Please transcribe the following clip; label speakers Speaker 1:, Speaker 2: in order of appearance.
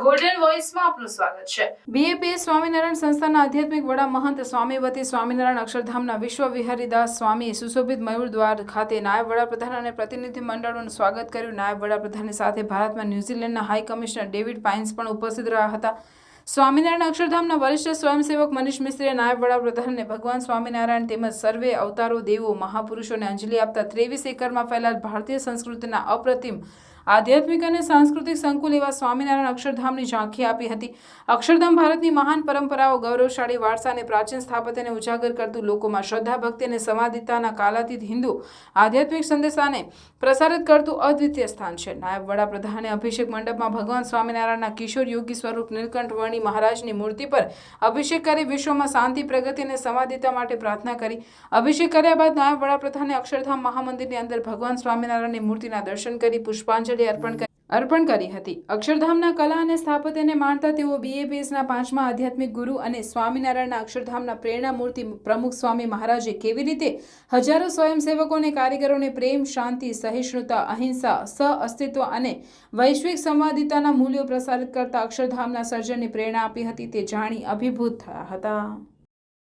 Speaker 1: વોઇસમાં આપનું સ્વાગત છે. બીએપીએ સ્વામિનારાયણ સંસ્થાના આધ્યાત્મિક વડા મહંત સ્વામીવતી સ્વામિનારાયણ અક્ષરધામના વિશ્વ વિહારીદાસ સ્વામી સુશોભિત મયુર દ્વાર ખાતે નાયબ વડાપ્રધાન અને પ્રતિનિધિ મંડળોનું સ્વાગત કર્યું. નાયબ વડાપ્રધાનની સાથે ભારતમાં ન્યૂઝીલેન્ડના હાઈ કમિશનર ડેવિડ પાઇન્સ પણ ઉપસ્થિત રહ્યા હતા. સ્વામિનારાયણ અક્ષરધામના વરિષ્ઠ સ્વયંસેવક મનીષ મિશ્રીએ નાયબ વડાપ્રધાનને ભગવાન સ્વામિનારાયણ તેમજ સર્વે અવતારો, દેવો, મહાપુરુષોને અંજલિ આપતા ત્રેવીસ એકરમાં ફેલાયેલ ભારતીય સંસ્કૃતિના અપ્રતિમ આધ્યાત્મિક અને સાંસ્કૃતિક સંકુલ એવા સ્વામિનારાયણ અક્ષરધામની ઝાંખી આપી હતી. અક્ષરધામ ભારતની મહાન પરંપરાઓ, ગૌરવશાળી વારસા અને પ્રાચીન સ્થાપત્યને ઉજાગર કરતું લોકોમાં શ્રદ્ધા, ભક્તિ અને સમાધિતાના કાલાતીત હિન્દુ આધ્યાત્મિક સંદેશાને પ્રસારિત કરતું અદ્વિતીય સ્થાન છે. નાયબ વડાપ્રધાને અભિષેક મંડપમાં ભગવાન સ્વામિનારાયણના કિશોર યોગી સ્વરૂપ નીલકંઠ વર્ણી મહારાજની મૂર્તિ પર અભિષેક કરી વિશ્વમાં શાંતિ, પ્રગતિ અને સમાધિતા માટે પ્રાર્થના કરી. અભિષેક કર્યા બાદ નાયબ વડાપ્રધાને અક્ષરધામ મહામંદિરની અંદર ભગવાન સ્વામિનારાયણની મૂર્તિના દર્શન કરી, પુષ્પાંજલિ અર્પણ કરી અર્પણ કરી હતી. અક્ષરધામના કલા અને સ્થાપત્યને માણતા તેઓ બીએપીએસના પાંચમા આધ્યાત્મિક ગુરુ અને સ્વામિનારાયણના અક્ષરધામના પ્રેરણા મૂર્તિ પ્રમુખ સ્વામી મહારાજે કેવી રીતે હજારો સ્વયંસેવકો અને કારીગરોને પ્રેમ, શાંતિ, સહિષ્ણુતા, અહિંસા સહ અસ્તિત્વ અને વૈશ્વિક સંવાદિતાના મૂલ્યો પ્રસારિત કરતા અક્ષરધામના સર્જનની પ્રેરણા આપી હતી તે જાણી અભિભૂત થયા હતા.